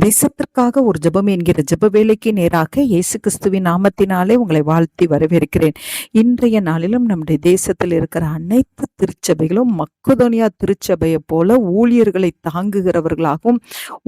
தேசத்திற்காக ஒரு ஜெபம் என்கிற ஜெப வேலைக்கு நேராக இயேசு கிறிஸ்துவின் நாமத்தினாலே உங்களை வாழ்த்தி வரவேற்கிறேன். இன்றைய நாளிலும் நம்முடைய தேசத்தில் இருக்கிற அனைத்து திருச்சபைகளும் மக்குதோனியா திருச்சபையை போல ஊழியர்களை தாங்குகிறவர்களாகவும்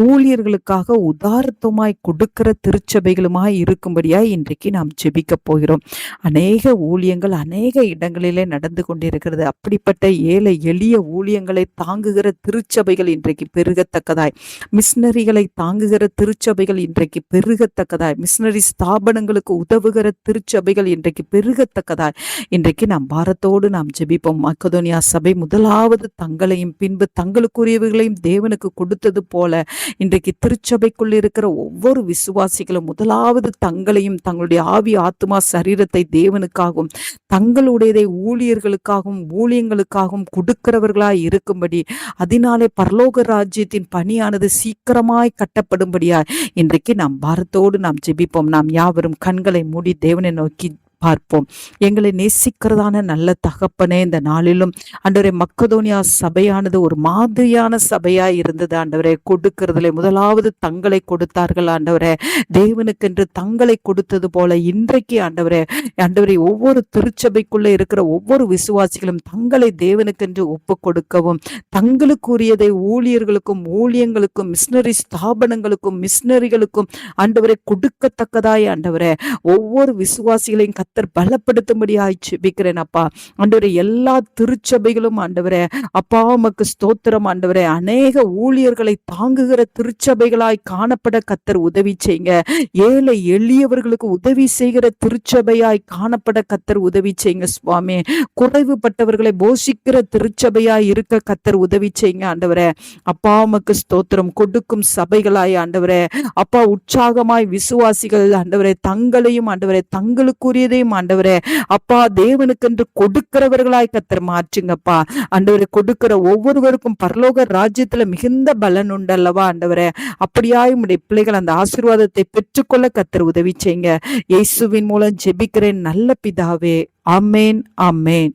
ஊழியர்களுக்காக உதாரத்துவமாய் கொடுக்கிற திருச்சபைகளுமாய் இருக்கும்படியாய் இன்றைக்கு நாம் ஜெபிக்க போகிறோம். அநேக ஊழியங்கள் அநேக இடங்களிலே நடந்து கொண்டிருக்கிறது. அப்படிப்பட்ட ஏழை எளிய ஊழியங்களை தாங்குகிற திருச்சபைகள் இன்றைக்கு பெருகத்தக்கதாய். மிஷினரிகளை தாங்க தாங்குகிற திருச்சபைகள் இன்றைக்கு பெருகத்தக்கதாய். மிஷினரி ஸ்தாபனங்களுக்கு உதவுகிற திருச்சபைகள் இன்றைக்கு பெருகத்தக்கதாய். இன்றைக்கு நாம் பாரத்தோடு நாம் ஜெபிப்போம். மக்கதோனியா சபை முதலாவது தங்களையும் பின்பு தங்களுக்குரியவர்களையும் தேவனுக்கு கொடுத்தது போல இன்றைக்கு திருச்சபைக்குள் இருக்கிற ஒவ்வொரு விசுவாசிகளும் முதலாவது தங்களையும் தங்களுடைய ஆவி ஆத்மா சரீரத்தை தேவனுக்காகவும் தங்களுடையதை ஊழியர்களுக்காகவும் ஊழியங்களுக்காகவும் கொடுக்கிறவர்களாய் இருக்கும்படி. அதனாலே பரலோக ராஜ்யத்தின் பணியானது சீக்கிரமாய் காணப்படும்படியாய் இன்றைக்கு நாம் பாரத்தோடு நாம் ஜெபிப்போம். நாம் யாவரும் கண்களை மூடி தேவனை நோக்கி பார்ப்போம். எங்களை நேசிக்கிறதான நல்ல தகப்பனே இந்த நாளிலும் அண்டவரை மக்கதோனியா சபையானது ஒரு மாதிரியான சபையா இருந்தது. ஆண்டவரை கொடுக்கிறதுல முதலாவது தங்களை கொடுத்தார்கள். ஆண்டவரே தேவனுக்கென்று தங்களை கொடுத்தது போல இன்றைக்கு ஆண்டவரே ஆண்டவரை ஒவ்வொரு திருச்சபைக்குள்ள இருக்கிற ஒவ்வொரு விசுவாசிகளும் தங்களை தேவனுக்கென்று ஒப்பு கொடுக்கவும் தங்களுக்குரியதை ஊழியர்களுக்கும் ஊழியங்களுக்கும் மிஷினரி ஸ்தாபனங்களுக்கும் மிஷினரிகளுக்கும் ஆண்டவரை கொடுக்கத்தக்கதாய் ஆண்டவரே ஒவ்வொரு விசுவாசிகளையும் கத்தர் பலப்படுத்தும்படியாய் ஜெபிக்கிறேன் அப்பா. ஆண்டவரே எல்லா திருச்சபைகளும் ஆண்டவரே அப்பா உமக்கு ஸ்தோத்திரம் ஆண்டவரே. அநேக ஊழியர்களை தாங்குகிற திருச்சபைகளாய் காணப்பட கத்தர் உதவி செய்யுங்க. ஏழை எளியவர்களுக்கு உதவி செய்கிற திருச்சபையாய் காணப்பட கத்தர் உதவி செய்யுங்க சுவாமி. குறைவுபட்டவர்களை போஷிக்கிற திருச்சபையாய் இருக்க கத்தர் உதவி செய்யுங்க ஆண்டவரே. அப்பா உமக்கு ஸ்தோத்திரம் கொடுக்கும் சபைகளாய் ஆண்டவரே. அப்பா உற்சாகமாய் விசுவாசிகள் ஆண்டவரே தங்களையும் ஆண்டவரே இருதயம் ஆண்டவரே அப்பா தேவனுக்கென்று கொடுக்கிறவர்களாய் கத்தர் மாற்றுங்கப்பா. ஆண்டவரை கொடுக்கிற ஒவ்வொருவருக்கும் பரலோக ராஜ்யத்துல மிகுந்த பலன் உண்டு அல்லவா ஆண்டவரே. அப்படியாய் உடைய பிள்ளைகள் அந்த ஆசீர்வாதத்தை பெற்றுக்கொள்ள கத்தர் உதவி செய்யுங்க. இயேசுவின் மூலம் ஜெபிக்கிறேன் நல்ல பிதாவே. அமேன் அமேன்